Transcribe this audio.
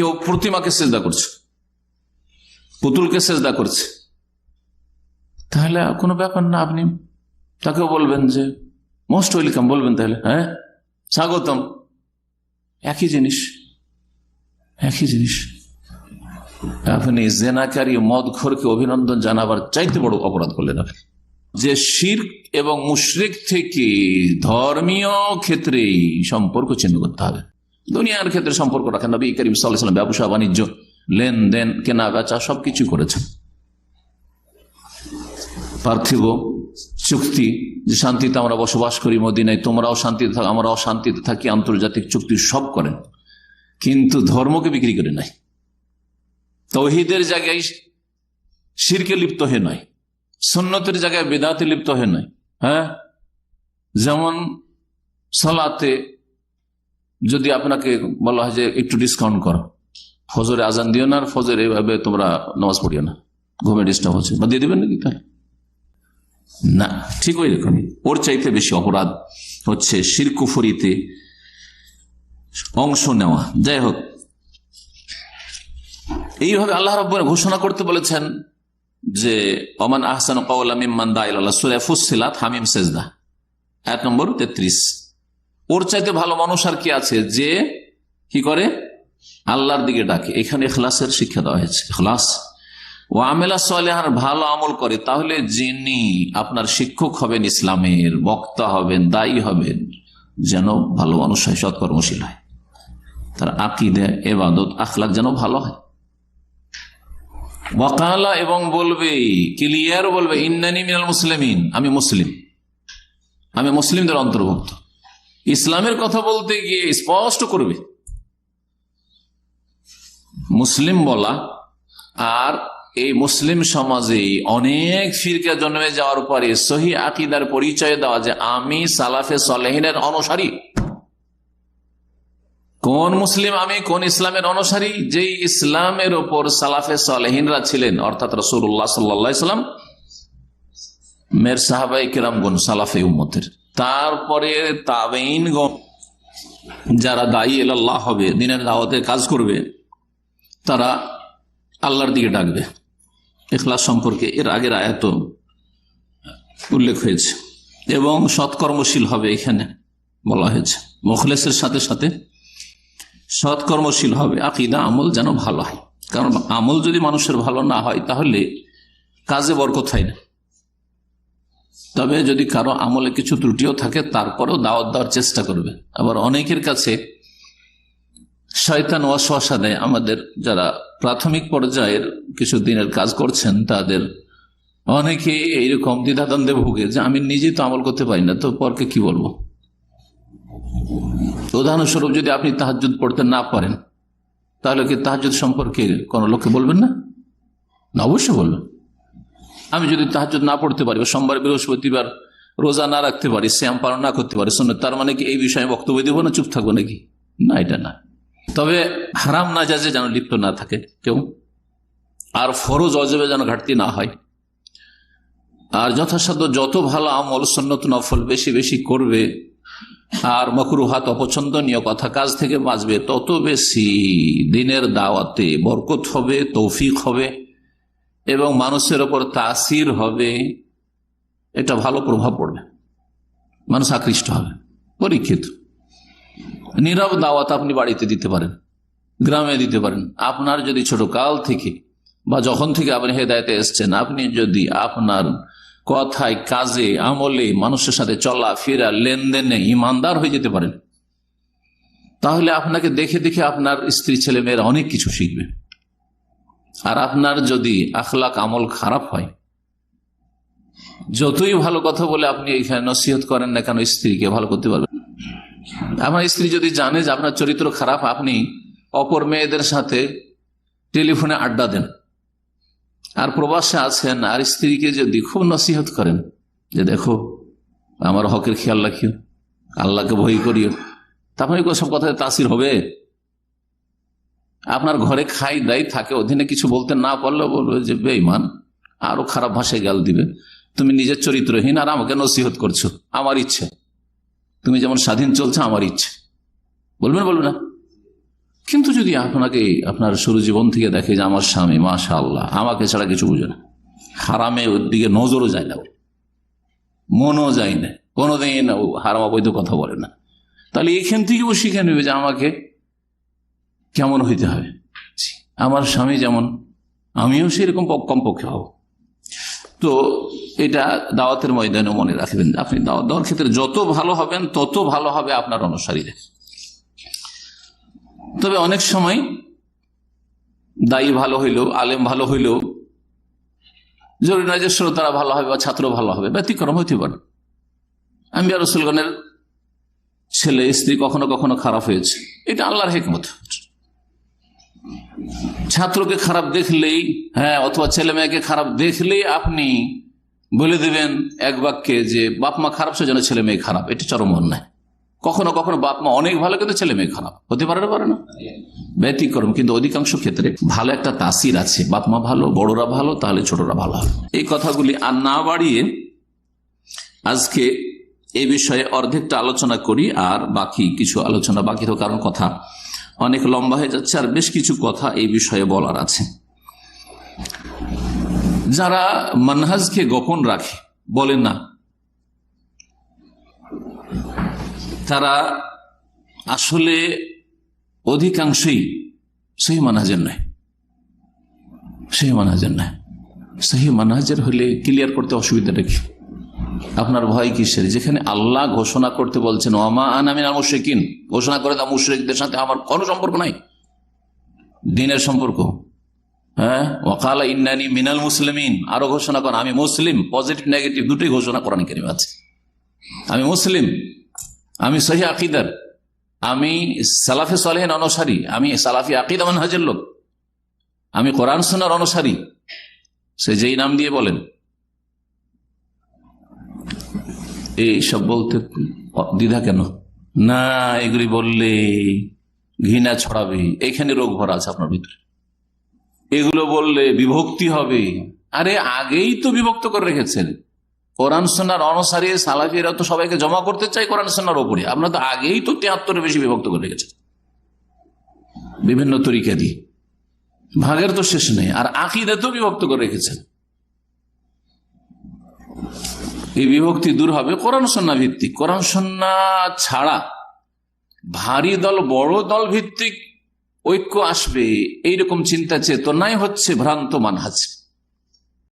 কেউ প্রতিমাকে সেজদা করছে, পুতুলকে সেজদা করছে। তাহলে কোনো ব্যাপার না আপনি। তাকেও বলবেন যে মোস্ট ওয়েলকাম বলবেন তাহলে হ্যাঁ স্বাগতম। একই জিনিস একই জিনিস। আপনি জেনাকারী মদ ঘরকে অভিনন্দন জানাবার চাইতে বড় অপরাধ করলেন আপনি। যে শির এবং মুশরিক থেকে ধর্মীয় ক্ষেত্রেই সম্পর্ক চিহ্ন করতে হবে। দুনিয়ার ক্ষেত্রে সম্পর্ক রাখেন নবী করিম সাল্লাম ব্যবসা, বাণিজ্য, লেনদেন কেনা বেচা সবকিছু করেছেন। পার্থিব চুক্তি, যে শান্তিতে আমরা বসবাস করি মদিনায়, তোমরাও শান্তিতে থাকো, আমরাও শান্তিতে থাকি, আন্তর্জাতিক চুক্তি সব করেন। কিন্তু ধর্মকে বিক্রি করে নাই। তৌহিদের জায়গায় শিরকে লিপ্ত হয়ে নয় সন্ন্যতের জায়গায় বেদাতে লিপ্ত হয়ে নয় হ্যাঁ? যেমন সালাতে যদি আপনাকে বলা হয় যে একটু ডিসকাউন্ট করো, ফজরে আজান দিও না আর ফজরে এভাবে তোমরা নামাজ পড়িও না, ঘুমে ডিস্টার্ব হচ্ছে, বা দিয়ে দেবেন নাকি তাহলে? না, ঠিক ওই রকম। ওর চাইতে বেশি অপরাধ হচ্ছে শিরকুফরিতে অংশ নেওয়া। যাই হোক, এইভাবে আল্লাহ রব ঘোষণা করতে বলেছেন যে অমান আহসান কৌলামিমান দাইল্লাহ সুরে ফুসিলাত হামিম সেজদা। এক নম্বর তেত্রিশ। ওর চাইতে ভালো মানুষ আর কি আছে? যে কি করে? আল্লাহর দিকে ডাকে। এখানে এখলাসের শিক্ষা দেওয়া হয়েছে। এখলাস ও আমেলা সালেহার ভালো আমল করে। তাহলে যিনি আপনার শিক্ষক হবেন ইসলামের, বক্তা হবেন, দায়ী হবেন, যেন ভালো মানুষ হয়, সৎকর্মশীল হয়। তার আকিদে, এবাদত আখলাক যেন ভালো হয়। ওয়াকালা এবং বলবে, ক্লিয়ার বলবে, ইন্নানি মিনাল মুসলিমিন, আমি মুসলিম। আমি মুসলিমদের অন্তর্ভুক্ত। ইসলামের কথা বলতে গিয়ে স্পষ্ট করবে। মুসলিম বলা আর এই মুসলিম সমাজে অনেক ফিরকে জন্মে যাওয়ার পরে সহি আকিদার পরিচয় দেওয়া যে আমি সালাফে সলেহিনের অনুসারী। কোন মুসলিম আমি, কোন ইসলামের অনুসারী? যে ইসলামের ওপর সালাফে সালেহিনরা ছিলেন, অর্থাৎ রসুল্লাহ সাল্লাম মের সাহাবাই কিরামগুন সালাফে উম্মতের। তারপরে যারা দায়ী এল্লাহ হবে, দিনের দাওয়াতে কাজ করবে, তারা আল্লাহর দিকে ডাকবে। এখলাস সম্পর্কে এর আগের আয়াত উল্লেখ হয়েছে। এবং সৎকর্মশীল হবে এখানে বলা হয়েছে। মুখলেসের সাথে সাথে সৎকর্মশীল হবে। আকিদা, আমল যেন ভালো হয়। কারণ আমল যদি মানুষের ভালো না হয়, তাহলে কাজে বরকত হয় না। তবে যদি কারও আমলে কিছু ত্রুটিও থাকে, তারপরেও দাওয়াত দেওয়ার চেষ্টা করবে। আবার অনেকের কাছে শয়তান ওয়াসওয়াসা দেয় আমাদের যারা প্রাথমিক পর্যায়ের কিছু দিনের কাজ করছেন, তাদের অনেকে এইরকম দ্বিধাদ্বন্দ্বে ভুগে যে, আমি নিজে তো আমল করতে পারি না, তো পরকে কি বলব? উদাহরণস্বরূপ যদি আপনি তাহাজুদ পড়তে না পারেন, তাহলে কি তাহাজুদ সম্পর্কে কোনো লোককে বলবেন না, অবশ্যই বলবেন। আমি যদি তাহাজুদ না পড়তে পারি বা সোমবার, বৃহস্পতিবার রোজা না রাখতে পারি শ্যাম পালন না করতে পারি শুনে তার মানে কি এই বিষয়ে বক্তব্য দেবো না, চুপ থাকব নাকি? না, এটা না। তবে হারাম না যাজে যেন লিপ্ত না থাকে কেউ, আর ফরজ, অজবে যেন ঘাটতি না হয়। আর যথাসাধ্য যত ভালো আমল সন্নত নফল বেশি বেশি করবে, আর মকরুহাত অপছন্দনীয় কথা কাজ থেকে বাঁচবে, তত বেশি দিনের দাওয়াতে বরকত হবে, তৌফিক হবে। এবং মানুষের ওপর তাসির হবে, এটা ভালো প্রভাব পড়বে। মানুষ আকৃষ্ট হবে, পরীক্ষিত। নীরব দাওয়াত আপনি বাড়িতে দিতে পারেন, গ্রামে দিতে পারেন। আপনার যদি ছোট কাল থেকে বা যখন থেকে আপনি হেদায়তে এসছেন, আপনি যদি আপনার কথায়, কাজে, আমলে মানুষের সাথে চলা ফেরা লেনদেনে ইমানদার হয়ে যেতে পারেন, তাহলে আপনাকে দেখে দেখে আপনার স্ত্রী, ছেলে, মেয়েরা অনেক কিছু শিখবে। আর আপনার যদি আখলাক, আমল খারাপ হয়, যতই ভালো কথা বলে আপনি এখানে নসিহত করেন না কেন স্ত্রীকে ভালো করতে পারবেন আমার স্ত্রী যদি জানে যে আপনার চরিত্র খারাপ, আপনি অপর মেয়েদের সাথে টেলিফোনে আড্ডা দেন। আর প্রবাসে আছেন, আর স্ত্রীকে যদি খুব নসিহত করেন যে দেখো, আমার হকের খেয়াল রাখিও, আল্লাহকে ভয় করিও তারপরে সব কথায় তাসির হবে? আপনার ঘরে খাই দায়ী থাকে, অধীনে কিছু বলতে না পারলে বলবে যে বেইমান আরও খারাপ ভাষায় গাল দিবে। তুমি নিজের চরিত্রহীন আর আমাকে নসিহত করছ। আমার ইচ্ছে। তুমি যেমন স্বাধীন চলছে, আমার ইচ্ছে। বলবেন বলবে না? কিন্তু যদি আপনাকে, আপনার শুরু জীবন থেকে দেখে যে, আমার স্বামী মাশা আল্লাহ আমাকে ছাড়া কিছু বুঝে না। হারামে ওর দিকে নজরও যায় না। মনও যায় না। কোনোদিন হারাম অবৈধ কথা বলে না। তাহলে এখান থেকে ও শিখে নেবে যে, আমাকে কেমন হইতে হবে? আমার স্বামী যেমন, আমিও সেরকম কমপক্ষে হব। তো এটা দাওয়াতের ময়দানে মনে রাখবেন আপনি দাওয়াত দেওয়ার ক্ষেত্রে যত ভালো হবেন, তত ভালো হবে আপনার অনুসারীদের। তবে অনেক সময় দায়ী ভালো হইলেও, আলেম ভালো হইলেও, জরুরি নয় যে শ্রোতারা ভালো হবে বা ছাত্র ভালো হবে, ব্যতিক্রম হইতে পারে। আমি আর রসুলগণের ছেলে, স্ত্রী কখনো কখনো খারাপ হয়েছে। এটা আল্লাহর হেকমত। ছাত্রকে খারাপ দেখলেই হ্যাঁ অথবা ছেলে মেয়েকে খারাপ দেখলেই আপনি বলে দিবেন এক বাক্যে যে, বাপ মা খারাপ সেজন্য ছেলে মেয়ে খারাপ। এটি চরম অন্যায়। কখনো কখনো বাপ মা অনেক ভালো, কিন্তু ছেলে মেয়ে খারাপ। হতে পারে পারে না। ব্যতিক্রম, কিন্তু অধিকাংশ ক্ষেত্রে ভালো একটা তাসির আছে। বাপ মা ভালো, বড়রা ভালো, তাহলে ছোটরা ভালো এই কথাগুলি আর না বাড়িয়ে আজকে এই বিষয়ে অর্ধেকটা আলোচনা করি, আর বাকি কিছু আলোচনা বাকি তো কারণ কথা। অনেক লম্বা হয়ে যাচ্ছে আর বেশ কিছু কথা এই বিষয়ে বলার আছে। যারা মানহাজকে গোপন রাখে বলে না, তারা আসলে অধিকাংশই সেই মানহাজের নয়। সেই মানহাজের নয়। সেই মানহাজের হলে ক্লিয়ার করতে অসুবিধা কি? আপনার ভয় কিসের? যেখানে আল্লাহ ঘোষণা করতে বলছেন ওমা আনামিন আর মুশ্রিকিন ঘোষণা করে দাও মুশ্রিকদের সাথে আমার কোনো সম্পর্ক নাই। দিনের সম্পর্ক। হ্যাঁ? ওকালা ইন্নানি মিনাল মুসলিমিন। আরও ঘোষণা করেন, আমি মুসলিম, পজিটিভ, নেগেটিভ দুটোই ঘোষণা করানি কেন আছে। আমি মুসলিম, আমি সহি আকিদার, আমি সালাফে সালেহেন অনুসারী, আমি সালাফি আকিদা মানহাজের লোক, আমি কোরআন সোনার অনুসারী। সে যেই নাম দিয়ে বলেন এই সব বলতে দ্বিধা কেন? না, এগুলি বললে ঘৃণা ছড়াবে। এখানে রোগ ভরা আছে আপনার ভিতরে। এগুলো বললে বিভক্তি হবে। আরে, আগেই তো বিভক্ত করে রেখেছেন। কোরআন সোনার অনুসারী, সালাফিরা তো সবাইকে জমা করতে চাই কোরআন সোনার ওপরে আপনার তো আগেই তো তিয়াত্তরে বেশি বিভক্ত করে রেখেছেন। বিভিন্ন তরিকা দিয়ে। ভাগের তো শেষ নেই। আর আকিদে তো বিভক্ত করে রেখেছেন। এই বিভক্তি দূর হবে কোরআন সন্না ভিত্তিক। কোরআন সন্না ছাড়া ভারী দল, বড় দল ভিত্তিক ঐক্য আসবে, এইরকম চিন্তা চেতনাই হচ্ছে ভ্রান্ত মানহাজ।